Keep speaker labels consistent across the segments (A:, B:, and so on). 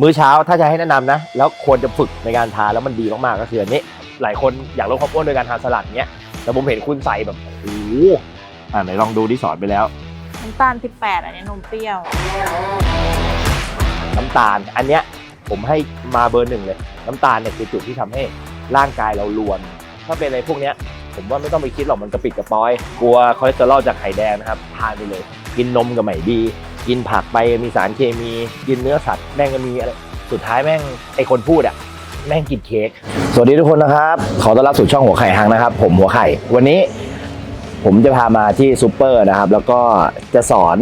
A: มื้อเช้าถ้าจะให้แนะนำนะ แล้วควรจะฝึกในการทานแล้วมันดีมากๆก็คืออันนี้ หลายคนอยากลดความอ้วนโดยการทานสลัดเนี้ยแต่ผมเห็นคุณใส่แบบโอ้โหอ่าไหนลองดูที่สอนไปแล้ว
B: น้ำตาล 18 อันนี้นมเปรี้ยว
A: น้ำตาล อันเนี้ยผมให้มาเบอร์หนึ่งเลย น้ำตาลเนี่ยคือจุดที่ทำให้ร่างกายเรารวน ถ้าเป็นอะไรพวกเนี้ย ผมว่าไม่ต้องไปคิดหรอกมันกระปิดกระปอย กลัวคอเลสเตอรอลจากไข่แดงนะครับ ทานไปเลย กินนมก็ไม่ดี กินผักไปมีสารเคมี กินเนื้อสัตว์แม่งก็มีอะไรสุดท้ายแม่งไอคนพูดอะแม่งกินเค้กสวัสดีทุกคนนะครับ ขอต้อนรับสู่ช่องหัวไข่ฮังนะครับ ผมหัวไข่ วันนี้ผมจะพามาที่ซูเปอร์นะครับ แล้วก็จะสอน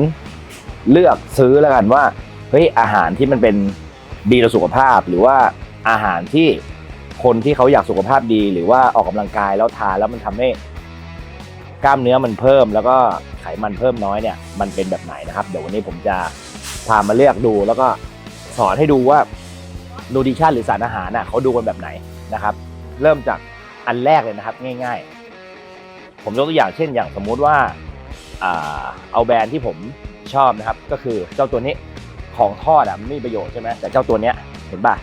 A: เลือกซื้อแล้วกันว่าเฮ้ยอาหารที่มันเป็นดีต่อสุขภาพ หรือว่าอาหารที่คนที่เขาอยากสุขภาพดี หรือว่าออกกำลังกายแล้วทานแล้วมันทำให้กล้ามเนื้อมันเพิ่มแล้วก็ ไขมันเพิ่มน้อยเนี่ยมันเป็นแบบไหนนะครับ เดี๋ยววันนี้ผมจะพามาเลือกดู แล้วก็สอนให้ดูว่านูดิชั่นหรือสารอาหารน่ะเขาดูกันแบบไหนนะครับ เริ่มจากอันแรกเลยนะครับง่าย ๆ ผมยกตัวอย่างเช่น อย่างสมมุติว่าเอาแบรนด์ที่ผมชอบนะครับ ก็คือเจ้าตัวนี้ของทอดอะมันไม่มีประโยชน์ใช่ไหมแต่เจ้าตัวเนี้ยเห็นป่ะ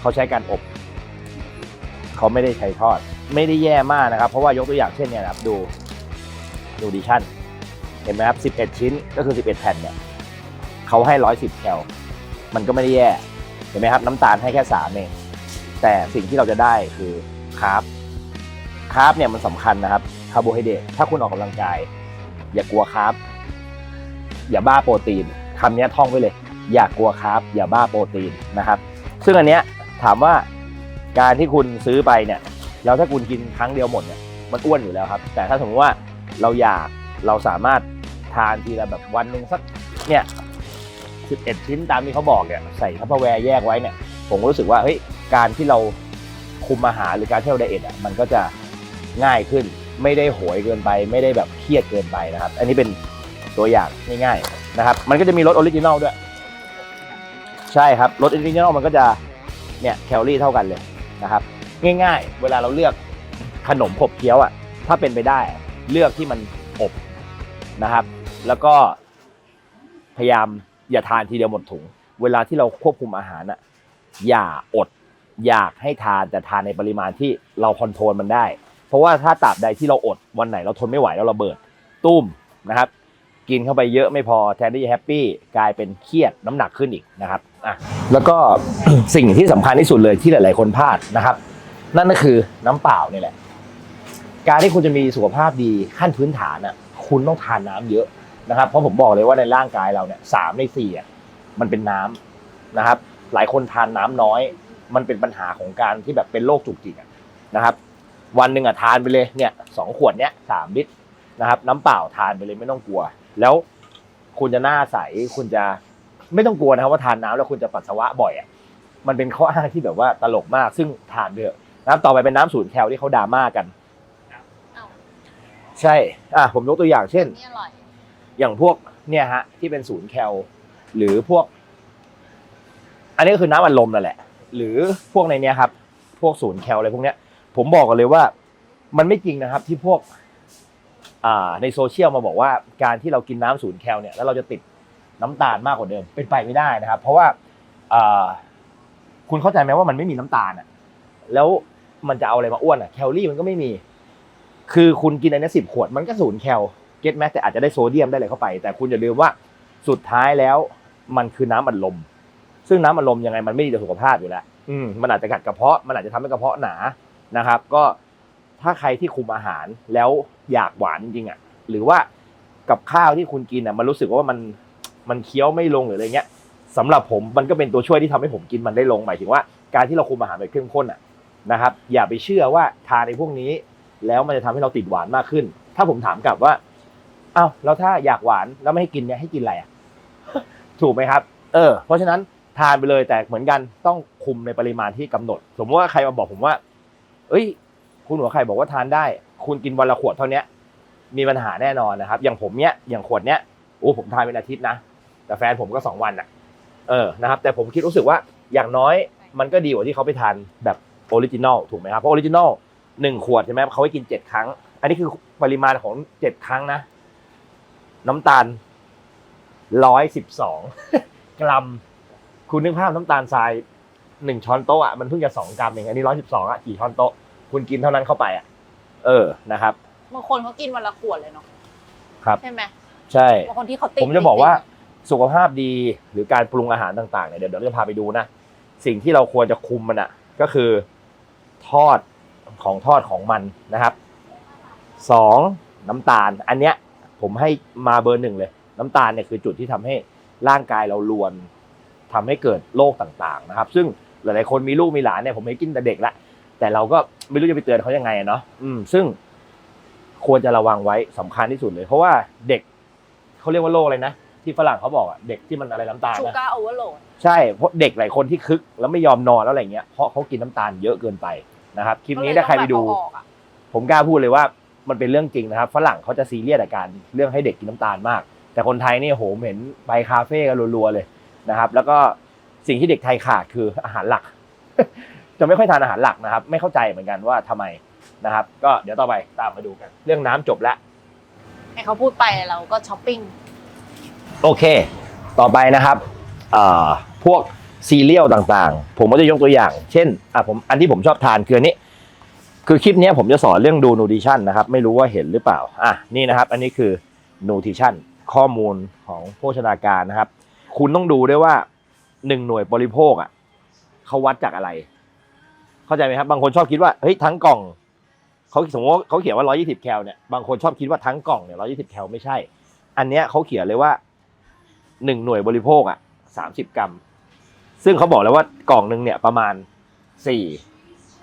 A: เขาใช้การอบเขาไม่ได้ใช้ทอด ไม่ได้แย่มากนะครับ เพราะว่ายกตัวอย่างเช่นเนี่ยนะครับดูดูดิชั่น เห็นไหมครับ 11 ชิ้นก็คือ 11 แผ่นเนี่ยเขาให้ 110แคลมันก็ไม่ได้แย่ เห็นไหมครับ น้ำตาลให้แค่3เองแต่สิ่งที่เราจะได้คือคาร์บคาร์บเนี่ยมันสำคัญนะครับคาร์โบไฮเดรตถ้าคุณออกกำลังกาย อย่ากลัวคาร์บอย่าบ้าโปรตีนคำนี้ท่องไว้เลย อย่ากลัวคาร์บอย่าบ้าโปรตีนนะครับ ซึ่งอันเนี้ยถามว่าการที่คุณซื้อไปเนี่ยแล้วถ้าคุณกินครั้งเดียวหมดเนี่ยมันอ้วนอยู่แล้วครับ แต่ถ้าสมมติว่าเราอยากเราสามารถ ทานทีละแบบวันหนึ่งสักเนี่ย11ชิ้นตามที่เขาบอกเนี่ยใส่ทัพเปอร์แวร์แยกไว้เนี่ย ผมก็รู้สึกว่าเฮ้ยการที่เราคุมอาหารหรือการที่เราไดเอทอะมันก็จะง่ายขึ้นไม่ได้โหยเกินไป ไม่ได้แบบเครียดเกินไปนะครับ อันนี้เป็นตัวอย่างง่ายๆนะครับ มันก็จะมีรสออริจินอลด้วย ใช่ครับรสออริจินอลมันก็จะเนี่ยแคลอรี่เท่ากันเลยนะครับ ง่ายๆ เวลาเราเลือกขนมขบเคี้ยวอะถ้าเป็นไปได้เลือกที่มันอบนะครับ แล้วก็พยายามอย่าทานทีเดียวหมดถุง เวลาที่เราควบคุมอาหารอะอย่าอด อยากให้ทานแต่ทานในปริมาณที่เราคอนโทรลมันได้ เพราะว่าถ้าตราบใดที่เราอดวันไหนเราทนไม่ไหวแล้วเราเบิดตุ้มนะครับ กินเข้าไปเยอะไม่พอแทนที่จะแฮปปี้กลายเป็นเครียดน้ำหนักขึ้นอีกนะครับอะแล้วก็สิ่งที่สำคัญที่สุดเลยที่หลาย ๆ คนพลาดนะครับ นั่นก็คือน้ำเปล่านี่แหละ การที่คุณจะมีสุขภาพดีขั้นพื้นฐานอะคุณต้องทานน้ำเยอะ นะครับเพราะผมบอกเลยว่าในร่างกายเราเนี่ยสามในสี่อะมันเป็นน้ำนะครับ หลายคนทานน้ำน้อย มันเป็นปัญหาของการที่แบบเป็นโรคจุกจิกอะนะครับ วันหนึ่งอะทานไปเลยเนี่ยสองขวดเนี้ยสามลิตรนะครับ น้ำเปล่าทานไปเลยไม่ต้องกลัว แล้วคุณจะหน้าใสคุณจะไม่ต้องกลัวนะครับว่าทานน้ำแล้วคุณจะปัสสาวะบ่อยอะมันเป็นข้ออ้างที่แบบว่าตลกมากซึ่งทานเถอะนะครับต่อไปเป็นน้ำศูนย์แคลที่เขาดราม่ากัน
B: เอ้า
A: ใช่อะผมยกตัวอย่างเช่น
B: นี่ อย่า
A: งพวกเนี่ยฮะที่เป็นศูนย์แคลหรือพวก อันนี้ก็คือน้ำอัดลมนั่นแหละ หรือพวกในเนี้ยครับ พวกศูนย์แคลอะไรพวกเนี้ย ผมบอกกันเลยว่า มันไม่จริงนะครับที่พวกอ่าในโซเชียลมาบอกว่าการที่เรากินน้ำศูนย์แคลเนี่ยแล้วเราจะติดน้ำตาลมากกว่าเดิมเป็นไปไม่ได้นะครับ เพราะว่าอ่าคุณเข้าใจไหมว่ามันไม่มีน้ำตาลอะ แล้วมันจะเอาอะไรมาอ้วนอะแคลอรี่มันก็ไม่มี คือคุณกินอันนี้สิบขวดมันก็ศูนย์แคล เก็ตแมแต่อาจจะได้โซเดียมได้อะไรเข้าไป แต่คุณอย่าลืมว่าสุดท้ายแล้วมันคือน้ำอัดลม ซึ่งน้ำอัดลมยังไงมันไม่ดีต่อสุขภาพอยู่แล้วอืมมันอาจจะกัดกระเพาะมันอาจจะทำให้กระเพาะหนานะครับ ก็ถ้าใครที่คุมอาหารแล้วอยากหวานจริงๆอะหรือว่ากับข้าวที่คุณกินอะมันรู้สึกว่ามันมันเคี้ยวไม่ลงหรืออะไรเงี้ยสำหรับผมมันก็เป็นตัวช่วยที่ทำให้ผมกินมันได้ลงหมายถึงว่าการที่เราคุมอาหารแบบเข้มข้นอะนะครับ อย่าไปเชื่อว่าทานในพวกนี้ แล้วมันจะทำให้เราติดหวานมากขึ้น ถ้าผมถามกลับว่า อ้าวแล้วถ้าอยากหวานแล้วไม่ให้กินเนี่ยให้กินอะไรอะถูกไหมครับ เออ เพราะฉะนั้นทานไปเลยแต่เหมือนกันต้องคุมในปริมาณที่กำหนด สมมติว่าใครมาบอกผมว่า เอ้ย คุณหัวไข่บอกว่าทานได้ คุณกินวันละขวดเท่าเนี้ยมีปัญหาแน่นอนนะครับ อย่างผมเนี้ยอย่างขวดเนี้ยโอ้ผมทานเป็นอาทิตย์นะแต่แฟนผมก็สองวันอะ เออนะครับ แต่ผมคิดรู้สึกว่าอย่างน้อยมันก็ดีกว่าที่เขาไปทานแบบออริจินอลถูกไหมครับเพราะออริจินอลหนึ่งขวดใช่ไหมเขาให้กินเจ็ดครั้ง อันนี้คือปริมาณของเจ็ดครั้งนะ น้ำตาลร้อยสิบสองกรัม คุณนึกภาพน้ำตาลทรายหนึ่งช้อนโต๊ะอะมันเพิ่งจะสองกรัมเองอันนี้ร้อยสิบสองอะกี่ช้อนโต๊ะคุณกินเท่านั้นเข้าไปอะ เออนะครับ
B: บางคนเขากินวันละขวดเลยเนาะ
A: ครับ
B: ใช่ไหม
A: ใช่
B: บางคนที่เขาติด
A: ผมจะบอกว่าสุขภาพดีหรือการปรุงอาหารต่างๆเนี่ยเดี๋ยวเดี๋ยวเราจะพาไปดูนะสิ่งที่เราควรจะคุมมันอะ ก็คือทอดของทอดของมันนะครับสองน้ำตาล อันเนี้ย ผมให้มาเบอร์หนึ่งเลย น้ำตาลเนี่ยคือจุดที่ทำให้ร่างกายเรารวนทำให้เกิดโรคต่างๆนะครับ ซึ่งหลายๆคนมีลูกมีหลานเนี่ยผมให้กินแต่เด็กละแต่เราก็ไม่รู้จะไปเตือนเขายังไงอะเนาะอืม ซึ่งควรจะระวังไว้สำคัญที่สุดเลย เพราะว่าเด็กเขาเรียกว่าโรคอะไรนะที่ฝรั่งเขาบอกอะเด็กที่มันอะไรน้ำตาล
B: ชู
A: นะ
B: การ์โอเวอร์โหลด
A: ใช่เพราะเด็กหลายคนที่คึก แล้วไม่ยอมนอนแล้วอะไรเงี้ยเพราะเขากินน้ำตาลเยอะเกินไปนะครับคลิปนี้ถ้าใครไปดู ผมกล้าพูดเลยว่า มันเป็นเรื่องจริงนะครับฝรั่งเขาจะซีเรียสกับการเรื่องให้เด็กกินน้ำตาลมาก แต่คนไทยนี่โหผมเห็นไปคาเฟ่กันรัวๆเลยนะครับ แล้วก็สิ่งที่เด็กไทยขาดคืออาหารหลัก จะไม่ค่อยทานอาหารหลักนะครับ ไม่เข้าใจเหมือนกันว่าทำไมนะครับ ก็เดี๋ยวต่อไปตามมาดูกัน เรื่องน้ำจบแล้ว
B: ให้เขาพูดไปเราก็ช้อปปิ้ง
A: โอเค ต่อไปนะครับเอ่อพวกซีเรียลต่างๆ ผมก็จะยกตัวอย่าง เช่นอะผมอันที่ผมชอบทานคืออันนี้ คือคลิปนี้ผมจะสอนเรื่องดูนูทิชั่นนะครับ ไม่รู้ว่าเห็นหรือเปล่า อะนี่นะครับ อันนี้คือนูทิชั่นข้อมูลของโภชนาการนะครับ คุณต้องดูด้วยว่าหนึ่งหน่วยบริโภคอะเขาวัดจากอะไร เข้าใจไหมครับ บางคนชอบคิดว่าเฮ้ยทั้งกล่องเขาสมมติว่าเขาเขียนว่า120แคลเนี่ยบางคนชอบคิดว่าทั้งกล่องเนี่ย120แคลไม่ใช่ อันเนี้ยเขาเขียนเลยว่าหนึ่งหน่วยบริโภคอะ30กรัม ซึ่งเขาบอกแล้วว่ากล่องหนึ่งเนี่ยประมาณสี่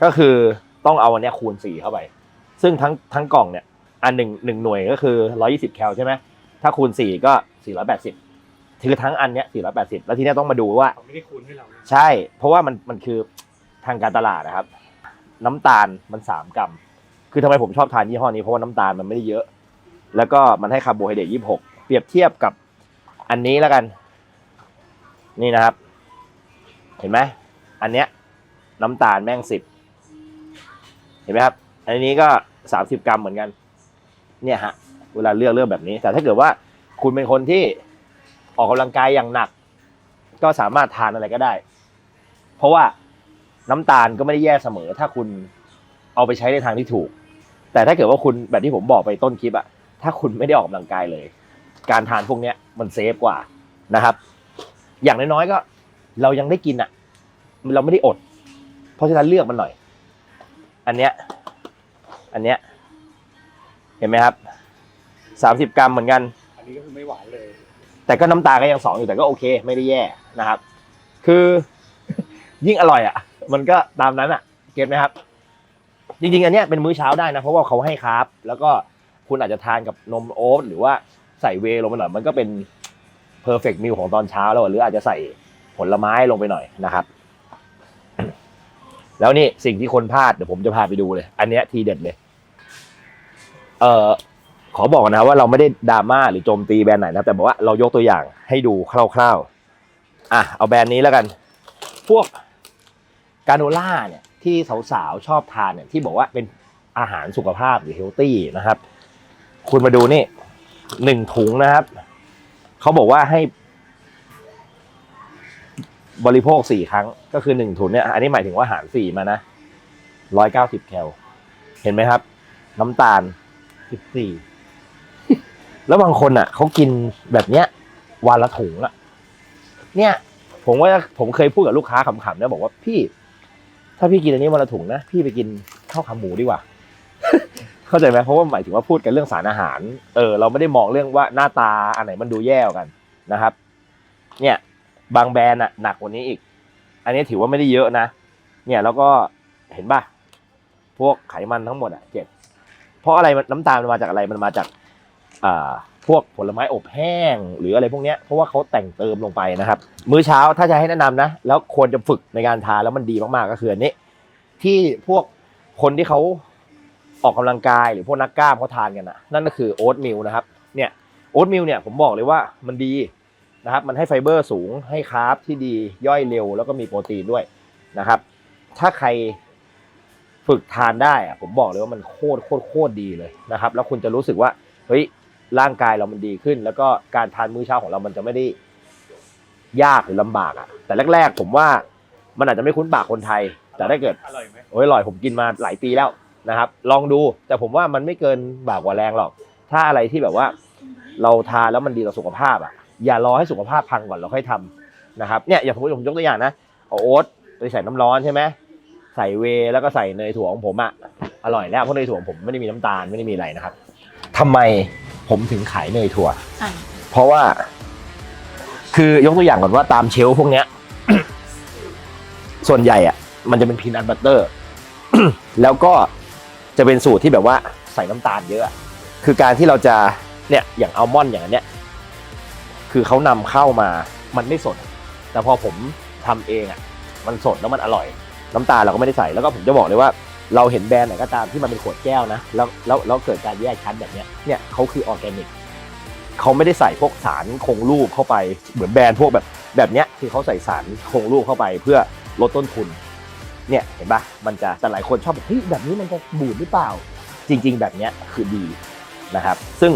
A: ก็คือ ต้องเอาอันเนี้ยคูณสี่เข้าไป ซึ่งทั้งทั้งกล่องเนี่ยอันหนึ่งหนึ่งหน่วยก็คือร้อยี่สิบแคลใช่ไหมถ้าคูณสี่ก็สี่ร้อยแปดสิบคือทั้งอันเนี้ยสี่ร้อยแปดสิบแล้วทีเนี้ยต้องมาดูว่า
C: เขาไม่ได้คูณให้เรานะ
A: ใช่ เพราะว่ามันมันคือทางการตลาดนะครับ น้ำตาลมันสามกรัม คือทำไมผมชอบทานยี่ห้อนี้เพราะว่าน้ำตาลมันไม่ได้เยอะ แล้วก็มันให้คาร์โบไฮเดรตยี่หกเปรียบเทียบกับอันนี้แล้วกัน นี่นะครับ เห็นไหมอันเนี้ยน้ำตาลแม่งสิบ เห็นไหมครับ อันนี้ก็สามสิบกรัมเหมือนกัน เนี่ยฮะ เวลาเลือกเลือกแบบนี้ แต่ถ้าเกิดว่าคุณเป็นคนที่ออกกำลังกายอย่างหนัก ก็สามารถทานอะไรก็ได้ เพราะว่าน้ำตาลก็ไม่ได้แย่เสมอ ถ้าคุณเอาไปใช้ในทางที่ถูก แต่ถ้าเกิดว่าคุณแบบที่ผมบอกไปต้นคลิปอะถ้าคุณไม่ได้ออกกำลังกายเลย การทานพวกเนี้ยมันเซฟกว่านะครับ อย่างน้อยๆก็ เรายังได้กินอะเราไม่ได้อด เพราะฉะนั้นเลือกมันหน่อย อันเนี้ย อันเนี้ย เห็นไหมครับสามสิบกรัมเหมือนกัน
C: อันนี้ก็คือไม่หวานเลย
A: แต่ก็น้ำตาลก็ยังสองอยู่แต่ก็โอเค ไม่ได้แย่นะครับ คือยิ่งอร่อยอะ มันก็ตามนั้นอะ เก็ตไหมครับ จริงๆ อันเนี้ยเป็นมื้อเช้าได้นะ เพราะว่าเขาให้คาร์บแล้วก็คุณอาจจะทานกับนมโอ๊ตหรือว่าใส่เวย์ลงไปหน่อยมันก็เป็นเพอร์เฟกต์มิลของตอนเช้าแล้วหรืออาจจะใส่ผลไม้ลงไปหน่อยนะครับ แล้วนี่สิ่งที่คนพลาดเดี๋ยวผมจะพาไปดูเลย อันเนี้ยทีเด็ดเลย เอ่อขอบอกนะว่าเราไม่ได้ดราม่าหรือโจมตีแบรนด์ไหนนะแต่บอกว่าเรายกตัวอย่างให้ดูคร่าวๆอะเอาแบรนด์นี้แล้วกัน พวกกาโนล่าเนี่ยที่สาวๆชอบทานเนี่ยที่บอกว่าเป็นอาหารสุขภาพหรือเฮลตี้นะครับ คุณมาดูนี่หนึ่งถุงนะครับ เขาบอกว่าให้ บริโภคสี่ครั้งก็คือหนึ่งถุงเนี่ยอันนี้หมายถึงว่าหารสี่มานะร้อยเก้าสิบแคลเห็นไหมครับ น้ำตาลสิบสี่แล้วบางคนอะเขากินแบบเนี้ยวันละถุงอะเนี่ย ผมว่าผมเคยพูดกับลูกค้าขำๆนะบอกว่าพี่ ถ้าพี่กินอันนี้วันละถุงนะพี่ไปกินข้าวขาหมูดีกว่า เข้าใจไหมเพราะว่าหมายถึงว่าพูดกันเรื่องสารอาหาร เออ เราไม่ได้มองเรื่องว่าหน้าตาอันไหนมันดูแย่กันนะครับ เนี่ย บางแบรนด์อะหนักกว่านี้อีก อันนี้ถือว่าไม่ได้เยอะนะ เนี่ยแล้วก็เห็นป่ะ พวกไขมันทั้งหมดอะเจ็ดเพราะอะไรมันน้ำตาลมันมาจากอะไรมันมาจากอ่าพวกผลไม้อบแห้ง หรืออะไรพวกเนี้ยเพราะว่าเขาแต่งเติมลงไปนะครับ มื้อเช้าถ้าจะให้แนะนำนะ แล้วควรจะฝึกในการทานแล้วมันดีมากๆก็คืออันนี้ ที่พวกคนที่เขาออกกำลังกายหรือพวกนักกล้ามเขาทานกันนะนั่นก็คือโอ๊ตมิลนะครับเนี่ยโอ๊ตมิลเนี่ยผมบอกเลยว่ามันดี นะครับมันให้ไฟเบอร์สูงให้คาร์บที่ดีย่อยเร็ว แล้วก็มีโปรตีนด้วยนะครับ ถ้าใครฝึกทานได้อะผมบอกเลยว่ามันโคตรโคตรโคตรดีเลยนะครับ แล้วคุณจะรู้สึกว่าเฮ้ยร่างกายเรามันดีขึ้น แล้วก็การทานมื้อเช้าของเรามันจะไม่ได้ยากหรือลำบากอะแต่แรก ๆ ผมว่ามันอาจจะไม่คุ้นปากคนไทย แต่ถ้าเกิด
C: อร่อยไหม
A: โอ้ยอร่อยผมกินมาหลายปีแล้วนะครับ ลองดูแต่ผมว่ามันไม่เกินบากกว่าแรงหรอก ถ้าอะไรที่แบบว่า เราทานแล้วมันดีต่อสุขภาพอะ อย่ารอให้สุขภาพพังก่อนเราค่อยทำนะครับเนี่ยอย่างสมมติผมยกตัวอย่างนะเอาโอ๊ตไปใส่น้ำร้อนใช่ไหมใส่เวย์แล้วก็ใส่เนยถั่วของผมอะอร่อยแล้วเพราะเนยถั่วของผมไม่ได้มีน้ำตาลไม่ได้มีอะไรนะครับทำไมผมถึงขายเนยถั่ว
B: อะ
A: เพราะว่า คือยกตัวอย่างก่อนว่าตามเชลฟ์พวกเนี้ย ส่วนใหญ่อะมันจะเป็นพีนัทบัตเตอร์ แล้วก็จะเป็นสูตรที่แบบว่าใส่น้ำตาลเยอะอะ คือการที่เราจะเนี่ยอย่างอัลมอนด์อย่างอันเนี้ย คือเขานำเข้ามามันไม่สด แต่พอผมทำเองอะมันสดแล้วมันอร่อย น้ำตาเราก็ไม่ได้ใส่แล้วก็ผมจะบอกเลยว่า เราเห็นแบรนด์ไหนก็ตามที่มันเป็นขวดแก้วนะแล้วแล้วแล้วเกิดการแยกชั้นแบบเนี้ยเนี่ยเขาคือออร์แกนิกเขาไม่ได้ใส่พวกสารคงรูปเข้าไปเหมือนแบรนด์พวกแบบแบบเนี้ยคือเขาใส่สารคงรูปเข้าไปเพื่อลดต้นทุนเนี่ยเห็นปะมันจะแต่หลายคนชอบแบอกเฮ้ยแบบนี้มันจะบูดหรือเปล่า จริง ๆ แบบเนี้ยคือดีนะครับ ซึ่ง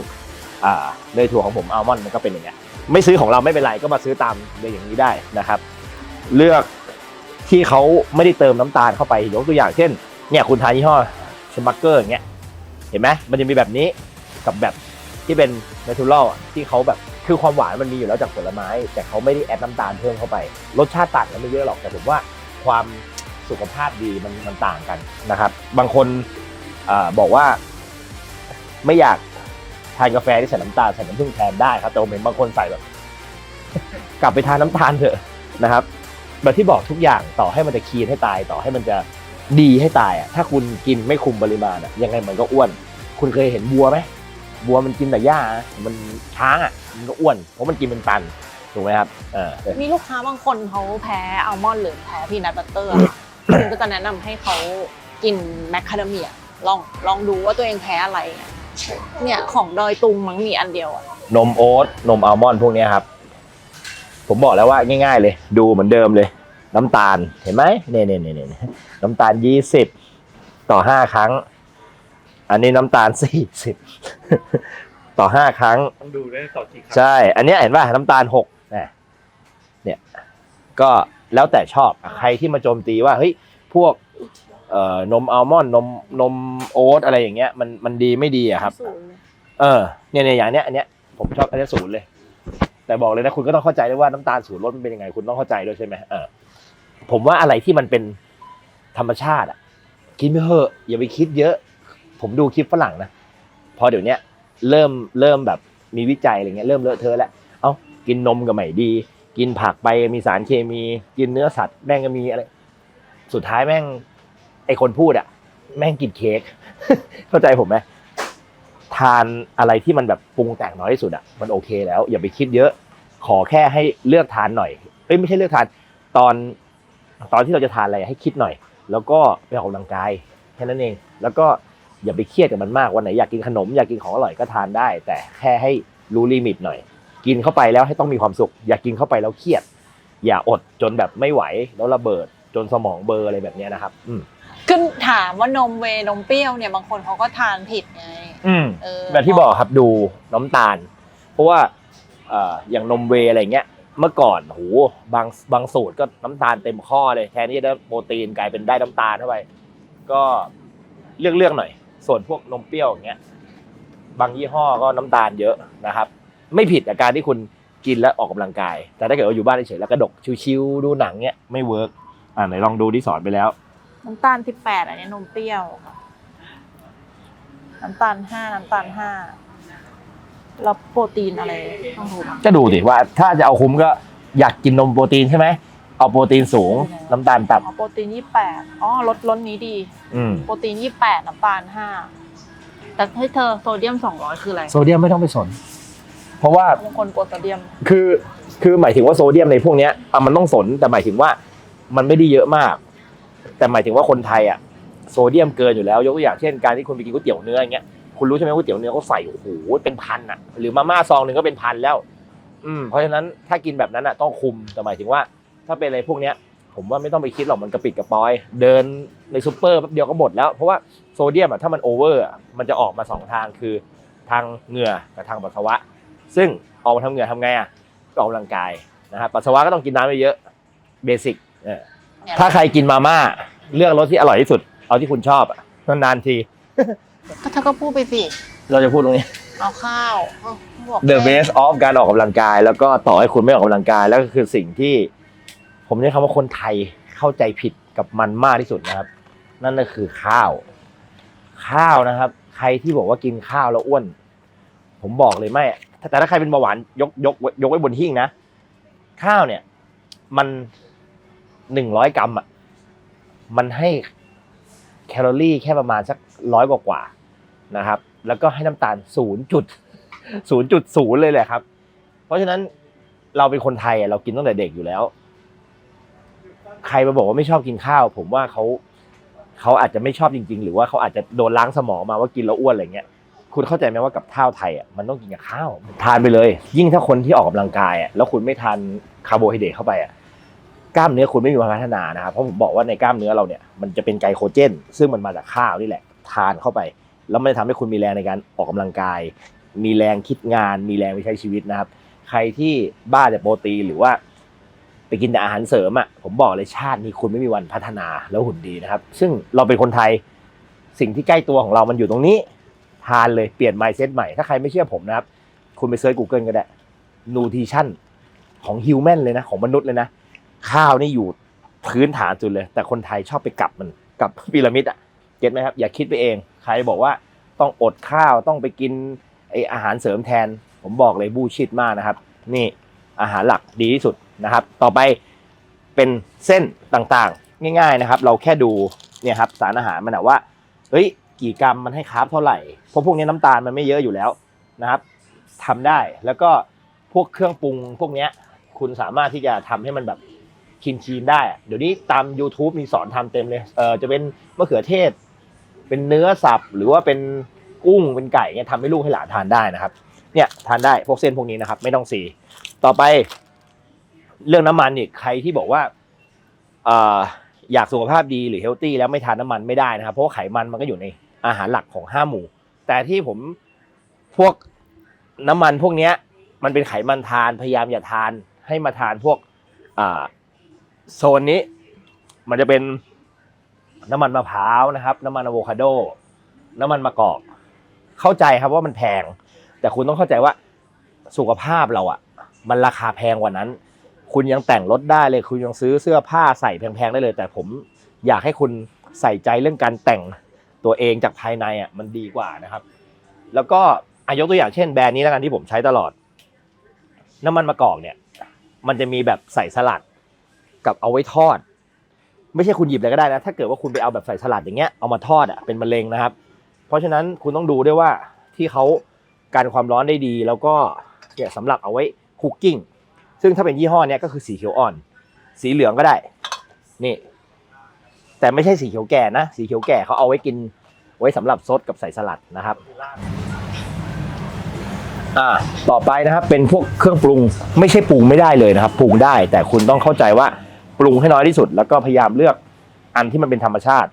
A: อ่าเนยถั่วของผมอัลมอนด์มันก็เป็นอย่างเงี้ยไม่ซื้อของเราไม่เป็นไรก็มาซื้อตามเนยอย่างนี้ได้นะครับ เลือกที่เขาไม่ได้เติมน้ำตาลเข้าไปยกตัวอย่างเช่นเนี่ยคุณทานยี่ห้อชมักเกอร์อย่างเงี้ยเห็นไหมมันจะมีแบบนี้กับแบบที่เป็น natural อะที่เขาแบบคือความหวานมันมีอยู่แล้วจากผลไม้ แต่เขาไม่ได้แอดน้ำตาลเพิ่มเข้าไป รสชาติต่างกันไม่เยอะหรอกแต่ผมว่าความสุขภาพดีมันมันต่างกันนะครับ บางคนอบอกว่าไม่อยาก ทานกาแฟที่ใส่น้ำตาลใส่น้ำผึ้งแทนได้ครับแต่ผมเห็นบางคนใส่แบบ กลับไปทานน้ำตาลเถอะนะครับแบบที่บอกทุกอย่างต่อให้มันจะคีนให้ตายต่อให้มันจะดีให้ตายอะถ้าคุณกินไม่คุมปริมาณอะยังไงมันก็อ้วน คุณเคยเห็นบัวไหมบัวมันกินแต่หญ้ามันช้างอะมันก็อ้วนเพราะมันกินเป็นตันถูกไหมครับเออ
B: มีลูกค้าบางคนเขาแพ้อัลมอนด์หรือแพ้พีนัทบัตเตอร์คุณก็จะแนะนำให้เขากินแมคคาเดเมียลองลองดูว่าตัวเองแพ้อะไร เนี่ยของดอยตุงมั้งมีอันเดียวอะ
A: นมโอ๊ตนมอัลมอนด์พวกเนี้ยครับ ผมบอกแล้วว่าง่าย ๆ เลย ดูเหมือนเดิมเลย น้ำตาลเห็นไหมเนี่ยเนี่ยเนี่ยเนี่ยน้ำตาลยี่สิบต่อห้าครั้ง อันนี้น้ำตาลสี่สิบ ต่อห้าครั้ง
C: ต้องดูด้วยต่อกี่ครั้ง
A: ใช่ อันเนี้ยเห็นป่ะน้ำตาลหกเนี่ยเนี่ย ก็แล้วแต่ชอบอะใครที่มาโจมตีว่าเฮ้ยพวก เอ่อนมอัลมอนด์นมนมโอ๊ตอะไรอย่างเงี้ยมันมันดีไม่ดีอะครับ
B: ศูนย์เลย
A: เออเนี่ยเนี่ยอย่างเนี้ยอันเนี้ยผมชอบอันเนี้ยศูนย์เลย แต่บอกเลยนะคุณก็ต้องเข้าใจด้วยว่าน้ำตาลศูนย์ลดมันเป็นยังไงคุณต้องเข้าใจด้วยใช่ไหมเออผมว่าอะไรที่มันเป็นธรรมชาติอะกินไปเถอะอย่าไปคิดเยอะ ผมดูคลิปฝรั่งนะพอเดี๋ยวเนี้ยเริ่มเริ่มแบบมีวิจัยอะไรเงี้ยเริ่มเลอะเทอะแล้วเอ้ากินนมก็ไม่ดี กินผักไปมีสารเคมี กินเนื้อสัตว์แม่งก็มีอะไร สุดท้ายแม่ง ไอคนพูดอะแม่งกินเค้ก เข้าใจผมไหมทานอะไรที่มันแบบปรุงแต่งน้อยที่สุดอะมันโอเคแล้ว อย่าไปคิดเยอะ ขอแค่ให้เลือกทานหน่อยเอ้ยไม่ใช่เลือกทานตอน ตอนที่เราจะทานอะไรให้คิดหน่อย แล้วก็ไปออกกำลังกายแค่นั้นเอง แล้วก็อย่าไปเครียดกับมันมากวันไหนอยากกินขนมอยากกินของอร่อยก็ทานได้ แต่แค่ให้รู้ลิมิตหน่อย กินเข้าไปแล้วให้ต้องมีความสุข อย่ากกินเข้าไปแล้วเครียด อย่าอดจนแบบไม่ไหวแล้วระเบิดจนสมองเบลอร์อะไรแบบนี้นะครับ อืม
B: คือถามว่านมเวย์นมเปรี้ยวเนี่ยบางคนเขาก็ทานผิดไง
A: อืม
B: เออ
A: แบบที่บอกครับดูน้ำตาล เพราะว่าเอ่ออย่างนมเวย์อะไรเงี้ย เมื่อก่อนโหบางบางสูตรก็น้ำตาลเต็มข้อเลยแทนที่จะได้โปรตีนกลายเป็นได้น้ำตาลเข้าไปก็เลือกเลือกหน่อย ส่วนพวกนมเปรี้ยวอย่างเงี้ยบางยี่ห้อก็น้ำตาลเยอะนะครับ ไม่ผิดกับการที่คุณกินแล้วออกกำลังกาย แต่ถ้าเกิดว่าอยู่บ้านเฉยๆแล้วกระดกชิวๆดูหนังเงี้ยไม่เวิร์กอ่าไหนลองดูที่สอนไปแล้ว
B: น้ำตาล18อันนี้นมเปรี้ยวค่ะ น้ำตาล5น้ำตาล5แล้วโปรตีนอะไรต้องรู้มั้ง
A: ก็ดูดิว่าถ้าจะเอาคุ้มก็อยากกินนมโปรตีนใช่ไหมเอาโปรตีนสูงน้ำตาลต่
B: อ๋อโปรตีน28อ๋อลดลดนี้ดีำ
A: อืม
B: โปรตีน28น้ำตาล5แต่ให้เธอโซเดียม200คืออะไร
A: โซเดียมไม่ต้องไปสน เพราะว่า
B: บางคนกลัวโซเดียม
A: คือคือหมายถึงว่าโซเดียมในพวกเนี้ยอะมันต้องสนแต่หมายถึงว่า มันไม่ได้เยอะมาก แต่หมายถึงว่าคนไทยอะโซเดียมเกินอยู่แล้วยกตัวอย่างเช่นการที่คุณไปกินก๋วยเตี๋ยวเนื้ออย่างเงี้ยคุณรู้ใช่ไหมก๋วยเตี๋ยวเนื้อเขาใส่โอ้โหเป็นพันอะ หรือมาม่าซองหนึ่งก็เป็นพันแล้ว อืมเพราะฉะนั้นถ้ากินแบบนั้นอะต้องคุมแต่หมายถึงว่า ถ้าเป็นอะไรพวกเนี้ย ผมว่าไม่ต้องไปคิดหรอกมันกระปิดกระปอย เดินในซูเปอร์แป๊บเดียวก็หมดแล้วเพราะว่าโซเดียมอะถ้ามันโอเวอร์อะมันจะออกมาสองทางคือทางเหงื่อกับทางปัสสาวะ ซึ่งออกมาทำเหงื่อทำไงอะก็ออกกำลังกายนะครับปัสสาวะก็ต้องกินน้ำเยอะเบสิก
B: เนี่ย
A: ถ้าใครกินมาม่าเลือกรสที่อร่อยที่สุด เอาที่คุณชอบอะนานๆที
B: ก็เธอก็พูดไปสิ
A: เราจะพูดตรงนี้
B: เอาข้าวเอาบอก
A: the
B: แม่
A: best of การออกกำลังกาย แล้วก็ต่อให้คุณไม่ออกกำลังกาย แล้วก็คือสิ่งที่ ผมใช้คำว่าคนไทยเข้าใจผิดกับมันมากที่สุดนะครับ นั่นก็คือข้าว ข้าวนะครับ ใครที่บอกว่ากินข้าวแล้วอ้วน ผมบอกเลยไม่แต่ถ้าใครเป็นเบาหวานยกยกยกไว้บนหิ้งนะ ข้าวเนี่ย มัน หนึ่งร้อยกรัมอะมันให้แคลอรี่แค่ประมาณสักร้อยกว่าๆนะครับ แล้วก็ให้น้ำตาลศูนย์จุดศูนย์จุดศูนย์เลยแหละครับ เพราะฉะนั้นเราเป็นคนไทยเรากินตั้งแต่เด็กอยู่แล้ว ใครมาบอกว่าไม่ชอบกินข้าว ผมว่าเขาเขาอาจจะไม่ชอบจริง ๆ หรือว่าเขาอาจจะโดนล้างสมองมาว่ากินแล้วอ้วนอะไรเงี้ยคุณเข้าใจไหมว่ากับข้าวไทยอะมันต้องกินกับข้าว ทานไปเลย ยิ่งถ้าคนที่ออกกำลังกายอะแล้วคุณไม่ทานคาร์โบไฮเดรตเข้าไปอะ กล้ามเนื้อคุณไม่มีวันพัฒนานะครับเพราะผมบอกว่าในกล้ามเนื้อเราเนี่ยมันจะเป็นไกลโคเจน ซึ่งมันมาจากข้าวนี่แหละทานเข้าไป แล้วมันจะทำให้คุณมีแรงในการออกกำลังกาย มีแรงคิดงาน มีแรงไปใช้ชีวิตนะครับ ใครที่บ้าแต่โปรตีนหรือว่า ไปกินแต่อาหารเสริมอะผมบอกเลยชาตินี้คุณไม่มีวันพัฒนาแล้วหุ่นดีนะครับ ซึ่งเราเป็นคนไทยสิ่งที่ใกล้ตัวของเรามันอยู่ตรงนี้ทานเลยเปลี่ยน mindset ใหม่ถ้าใครไม่เชื่อผมนะครับ คุณไปเซิร์ช Google ก็ได้ nutrition ของ human เลยนะ ของมนุษย์เลยนะ ข้าวนี่อยู่พื้นฐานสุดเลย แต่คนไทยชอบไปกลับมันกลับพีระมิดอะเก็ตไหมครับ อย่าคิดไปเอง ใครบอกว่าต้องอดข้าวต้องไปกินไออาหารเสริมแทน ผมบอกเลยบูชิดมากนะครับ นี่อาหารหลักดีที่สุดนะครับ ต่อไปเป็นเส้นต่างๆ ง่าย ๆนะครับ เราแค่ดูเนี่ยครับสารอาหารมันอะว่าเฮ้ยกี่กรัมมันให้คาร์บเท่าไหร่เพราะพวกนี้น้ำตาลมันไม่เยอะอยู่แล้วนะครับทำได้แล้วก็พวกเครื่องปรุงพวกนี้คุณสามารถที่จะทำให้มันแบบ คินคีนได้ เดี๋ยวนี้ตาม YouTube มีสอนทำเต็มเลยเออจะเป็นมะเขือเทศ เป็นเนื้อสับหรือว่าเป็นกุ้งเป็นไก่เนี่ยทำให้ลูกให้หลานทานได้นะครับ เนี่ยทานได้พวกเส้นพวกนี้นะครับ ไม่ต้องสีต่อไป เรื่องน้ำมันอีกใครที่บอกว่าออยากสุขภาพดีหรือเฮลตี้แล้วไม่ทานน้ำมันไม่ได้นะครับ เพราะไขมันมันก็อยู่ในอาหารหลักของห้าหมู่ แต่ที่ผมพวกน้ำมันพวกเนี้ยมันเป็นไขมันทานพยายามอย่าทานให้มาทานพวกอ่า โซนนี้มันจะเป็นน้ำมันมะพร้าวนะครับ น้ำมันอะโวคาโด น้ำมันมะกอก เข้าใจครับว่ามันแพง แต่คุณต้องเข้าใจว่าสุขภาพเราอะมันราคาแพงกว่านั้น คุณยังแต่งรถได้เลย คุณยังซื้อเสื้อผ้าใส่แพงๆได้เลย แต่ผมอยากให้คุณใส่ใจเรื่องการแต่งตัวเองจากภายในอะมันดีกว่านะครับ แล้วก็อายกตัวอย่างเช่นแบรนด์นี้แล้วกันที่ผมใช้ตลอด น้ำมันมะกอกเนี่ย มันจะมีแบบใส่สลัด กับเอาไว้ทอด ไม่ใช่คุณหยิบอะไรก็ได้นะถ้าเกิดว่าคุณไปเอาแบบใส่สลัดอย่างเงี้ยเอามาทอดอะเป็นมะเร็งนะครับ เพราะฉะนั้นคุณต้องดูด้วยว่าที่เขาการความร้อนได้ดี แล้วก็เนี่ยสำหรับเอาไว้คุกกิ้งซึ่งถ้าเป็นยี่ห้อเนี้ยก็คือสีเขียวอ่อน สีเหลืองก็ได้นี่แต่ไม่ใช่สีเขียวแก่นะ สีเขียวแก่เขาเอาไว้กินไว้สำหรับซดกับใส่สลัดนะครับอ่าต่อไปนะครับเป็นพวกเครื่องปรุงไม่ใช่ปรุงไม่ได้เลยนะครับ ปรุงได้แต่คุณต้องเข้าใจว่า ปรุงให้น้อยที่สุด แล้วก็พยายามเลือกอันที่มันเป็นธรรมชาติ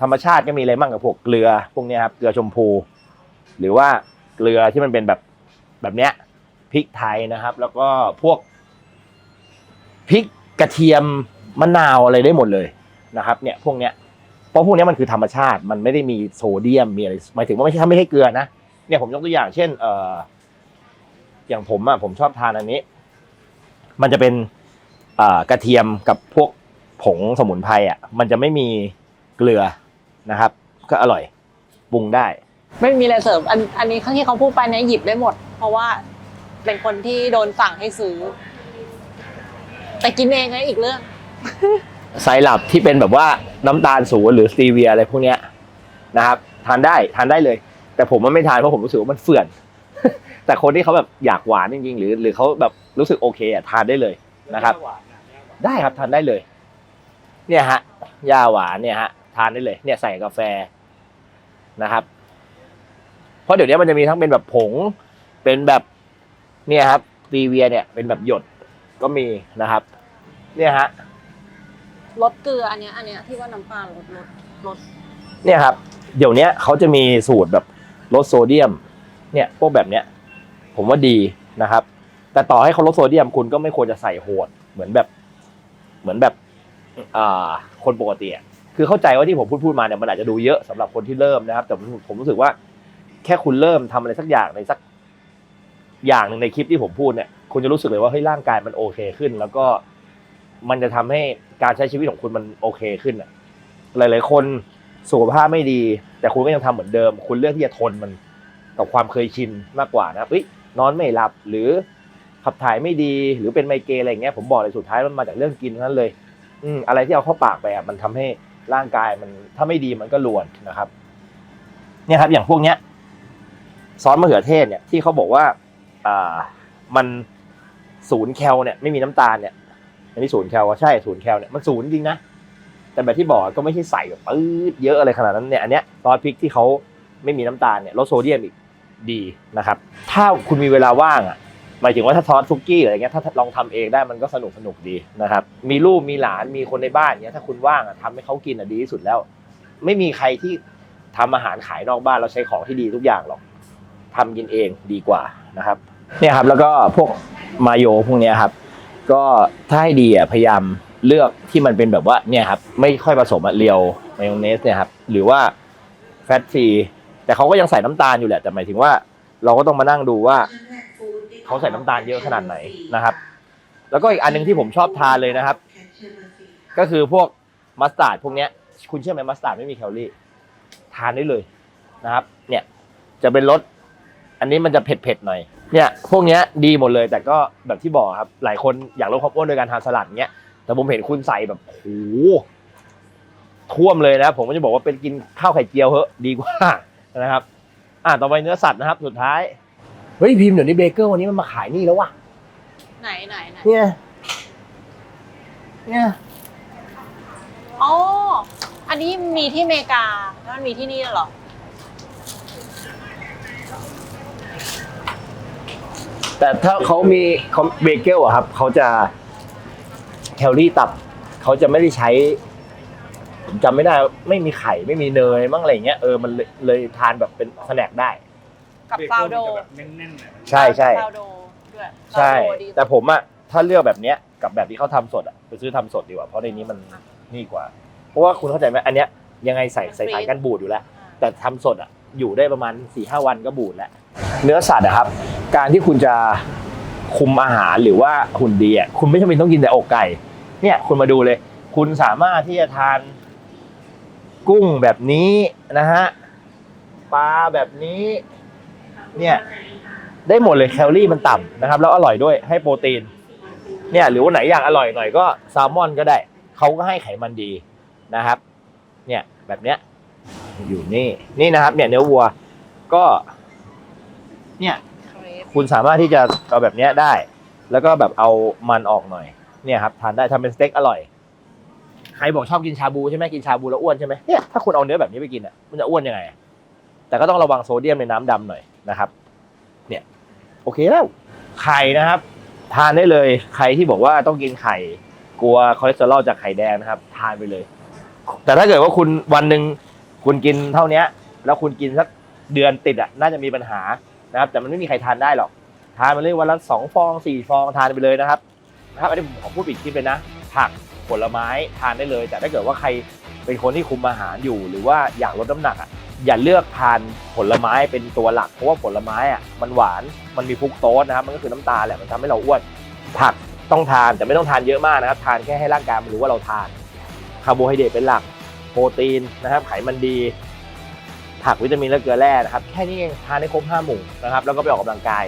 A: ธรรมชาติก็มีอะไรบ้างกับพวกเกลือพวกนี้ครับเกลือชมพู หรือว่าเกลือที่มันเป็นแบบแบบเนี้ยพริกไทยนะครับ แล้วก็พวกพริกกระเทียมมะนาวอะไรได้หมดเลยนะครับ เนี่ยพวกเนี้ยเพราะพวกเนี้ยมันคือธรรมชาติมันไม่ได้มีโซเดียมมีอะไรหมายถึงว่าไม่ใช่ถ้าไม่ใช่เกลือนะเนี่ยผมยกตัวอย่างเช่นเอ่ออย่างผมอะผมชอบทานอันนี้ มันจะเป็น กระเทียมกับพวกผงสมุนไพรอะมันจะไม่มีเกลือนะครับ ก็อร่อยปรุงได้
B: ไม่มีอะไรเสริมอันอันนี้ที่เขาพูดไปเนี่ยหยิบได้หมด เพราะว่าเป็นคนที่โดนสั่งให้ซื้อ แต่กินเองไงอีกเรื่อง
A: ไซรัปที่เป็นแบบว่าน้ำตาลสูงหรือสตีเวียอะไรพวกเนี้ยนะครับ ทานได้ทานได้เลย แต่ผมมันไม่ทานเพราะผมรู้สึกว่ามันเฟื่อน แต่คนที่เขาแบบอยากหวานจริงๆ หรือ หรือเขาแบบรู้สึกโอเคอะทานได้เลยนะครับ
C: หวานนะเนี่ยหวาน
A: ได้ครับทานได้เลย เนี่ยฮะยาหวานเนี่ยฮะทานได้เลย เนี่ยใส่กาแฟนะครับ เพราะเดี๋ยวนี้มันจะมีทั้งเป็นแบบผง เป็นแบบเนี่ยครับตีเวียเนี่ยเป็นแบบหยดก็มีนะครับ เนี่ยฮะ
B: ลดเกลืออันเนี้ยอันเนี้ยที่ว่าน้ำตาลลดลดลด
A: เนี่ยครับ เดี๋ยวเนี้ยเขาจะมีสูตรแบบลดโซเดียม เนี่ยพวกแบบเนี้ย ผมว่าดีนะครับ แต่ต่อให้เขาลดโซเดียมคุณก็ไม่ควรจะใส่โหดเหมือนแบบ เหมือนแบบอ่าคนปกติอะคือเข้าใจว่าที่ผมพูดพูดมาเนี่ยมันอาจจะดูเยอะสำหรับคนที่เริ่มนะครับ แต่ผมผมรู้สึกว่า แค่คุณเริ่มทำอะไรสักอย่างในสักอย่างหนึ่งในคลิปที่ผมพูดเนี่ยคุณจะรู้สึกเลยว่าเฮ้ยร่างกายมันโอเคขึ้น แล้วก็มันจะทำให้การใช้ชีวิตของคุณมันโอเคขึ้นอะหลาย ๆ คนสุขภาพไม่ดี แต่คุณก็ยังทำเหมือนเดิม คุณเลือกที่จะทนมันกับความเคยชินมากกว่านะเอ้ยนอนไม่หลับหรือ ขับถ่ายไม่ดีหรือเป็นไมเกรนอะไรอย่างเงี้ยผมบอกเลยสุดท้ายมันมาจากเรื่องกินนั้นเลย อืมอะไรที่เอาเข้าปากไปอะมันทำให้ร่างกายมันถ้าไม่ดีมันก็รวนนะครับ เนี่ยครับ อย่างพวกเนี้ยซอสมะเขือเทศเนี่ยที่เขาบอกว่า อ่า มันศูนย์แคลเนี่ยไม่มีน้ำตาลเนี่ยอันนี้ศูนย์แคลว่าใช่ศูนย์แคลเนี่ยมันศูนย์จริงนะแต่แบบที่บอกก็ไม่ใช่ใส่แบบปื๊ดเยอะอะไรขนาดนั้นเนี่ยอันเนี้ยซอสพริกที่เขาไม่มีน้ำตาลเนี่ยลดโซเดียมอีกดีนะครับ ถ้าคุณมีเวลาว่างอะ หมายถึงว่าถ้าซอสซุกี้หรืออะไรเงี้ยถ้าลองทำเองได้มันก็สนุกสนุกดีนะครับ มีลูกมีหลานมีคนในบ้านเนี้ยถ้าคุณว่างอะทำให้เขากินอะดีที่สุดแล้ว ไม่มีใครที่ทำอาหารขายนอกบ้านเราใช้ของที่ดีทุกอย่างหรอกทำกินเองดีกว่านะครับ เนี่ยครับแล้วก็พวกมาโยพวกเนี้ยครับ ก็ถ้าให้ดีอะพยายามเลือกที่มันเป็นแบบว่าเนี่ยครับไม่ค่อยผสมอะเรียวมายองเนสเนี่ยครับหรือว่าแฟตฟรีแต่เขาก็ยังใส่น้ำตาลอยู่แหละแต่หมายถึงว่า เราก็ต้องมานั่งดูว่า เขาใส่น้ำตาลเยอะขนาดไหนนะครับ แล้วก็อีกอันหนึงที่ผมชอบทานเลยนะครับ ก็คือพวกมัสตาร์ดพวกเนี้ย คุณเชื่อไหมมัสตาร์ดไม่มีแคลอรี่ทานได้เลยนะครับ เนี่ยจะเป็นรสอันนี้มันจะเผ็ดๆหน่อยเนี่ยพวกเนี้ยดีหมดเลยแต่ก็แบบที่บอกครับ หลายคนอยากลดความอ้วนโดยการทานสลัดเงี้ยแต่ผมเห็นคุณใส่แบบโหท่วมเลยนะผมก็จะบอกว่าเป็นกินข้าวไข่เจียวเหอะดีกว่านะครับ อ่าต่อไปเนื้อสัตว์นะครับ สุดท้าย เฮ้ยพิมพ์เดี๋ยวนี้เบเกอร์วันนี้มันมาขายนี่แล้วว่ะ
B: ไหนไหนไหน
A: เนี่ยเนี่ย
B: อ๋ออันนี้มีที่อเมริกาแล้วมันมีที่นี่ด้วยเหรอ
A: แต่ถ้าเขามีเขาเบเกลอะครับเขาจะแคลอรี่ต่ำเขาจะไม่ได้ใช้ผมจำไม่ได้ว่าไม่มีไข่ไม่มีเนยมั่งอะไรเงี้ยเออมันเลยเลยทานแบบเป็นสแน็คได้
B: กับ
C: เบ
B: ซาว
C: เกิ
B: โด
C: ลมันจะแบบแน่นๆหน่อย
A: ใช่ใช่
B: ซาวโดด้วย
A: ใช่
B: ซาวโดดี
A: แต่ผมอะถ้าเลือกแบบเนี้ยกับแบบที่เขาทำสดอะไปซื้อทำสดดีกว่าเพราะในนี้มันนี่กว่า เพราะว่าคุณเข้าใจไหมอันเนี้ยยังไงใส่ใส่สายกันบูดอยู่แล้วแต่ทำสดอะอยู่ได้ประมาณ4ี่ห้าวันก็บูดแล้วเนื้อสัตว์อะครับ การที่คุณจะคุมอาหารหรือว่าหุ่นดีอะคุณไม่จำเป็นต้องกินแต่อกไก่เนี่ยคุณมาดูเลย คุณสามารถที่จะทานกุ้งแบบนี้นะฮะปลาแบบนี้ เนี่ยได้หมดเลยแคลอรี่มันต่ำนะครับ แล้วอร่อยด้วยให้โปรตีน เนี่ยหรือว่าไหนอยากอร่อยหน่อยก็แซลมอนก็ได้เขาก็ให้ไขมันดีนะครับ เนี่ยแบบเนี้ยอยู่นี่นี่นะครับ เนี่ยเนื้อวัวก็ เนี่ย
B: คุ
A: ณสามารถที่จะเอาแบบเนี้ยได้ แล้วก็แบบเอามันออกหน่อย เนี่ยครับทานได้ทำเป็นสเต็กอร่อยใครบอกชอบกินชาบูใช่ไหมกินชาบูแล้วอ้วนใช่ไหมเนี่ยถ้าคุณเอาเนื้อแบบนี้ไปกินอะมันจะอ้วนยังไง แต่ก็ต้องระวังโซเดียมในน้ำดำหน่อยนะครับ เนี่ยโอเคแล้วไข่นะครับ ทานได้เลยใครที่บอกว่าต้องกินไข่ กลัวคอเลสเตอรอลจากไข่แดงนะครับ ทานไปเลย แต่ถ้าเกิดว่าคุณวันหนึ่งคุณกินเท่าเนี้ยแล้วคุณกินสักเดือนติดอะน่าจะมีปัญหานะครับ แต่มันไม่มีใครทานได้หรอกทานไปเลยวันละสองฟองสี่ฟองทานไปเลยนะครับนะครับอันนี้ผมขอพูดปิดคลิปเลยนะ ผักผลไม้ทานได้เลย แต่ถ้าเกิดว่าใครเป็นคนที่คุมอาหารอยู่ หรือว่าอยากลดน้ำหนักอะ อย่าเลือกทานผลไม้เป็นตัวหลัก เพราะว่าผลไม้อะมันหวานมันมีฟุกโตสนะครับมันก็คือน้ำตาลแหละมันทำให้เราอ้วนผักต้องทานแต่ไม่ต้องทานเยอะมากนะครับ ทานแค่ให้ร่างกายมันรู้ว่าเราทานคาร์โบไฮเดรตเป็นหลัก โปรตีนนะครับไขมันดีผักวิตามินและเกลือแร่นะครับแค่นี้เองทานให้ครบห้าหมู่นะครับแล้วก็ไปออกกำลังกาย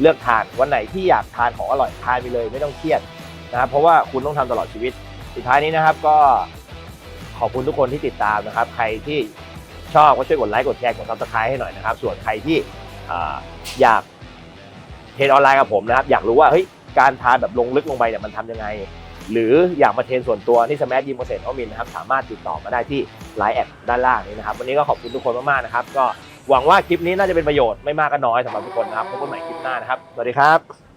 A: เลือกทานวันไหนที่อยากทานของอร่อยทานไปเลยไม่ต้องเครียดนะครับเพราะว่าคุณต้องทำตลอดชีวิต สุดท้ายนี้นะครับก็ขอบคุณทุกคนที่ติดตามนะครับ ใครที่ ชอบก็ช่วยกดไลค์กดแชร์กดซับสไครต์ให้หน่อยนะครับ ส่วนใครที่อยากเทรนออนไลน์กับผมนะครับ อยากรู้ว่าเฮ้ยการทานแบบลงลึกลงไปเนี่ยมันทำยังไง หรืออยากมาเทรนส่วนตัวที่สมาร์ทยิมเกษตรอมินนะครับ สามารถติดต่อมาได้ที่ไลน์แอดด้านล่างนี้นะครับ วันนี้ก็ขอบคุณทุกคนมากๆนะครับ ก็หวังว่าคลิปนี้น่าจะเป็นประโยชน์ไม่มากก็น้อยสำหรับทุกคนนะครับพบกันใหม่คลิปหน้านะครับ สวัสดีครับ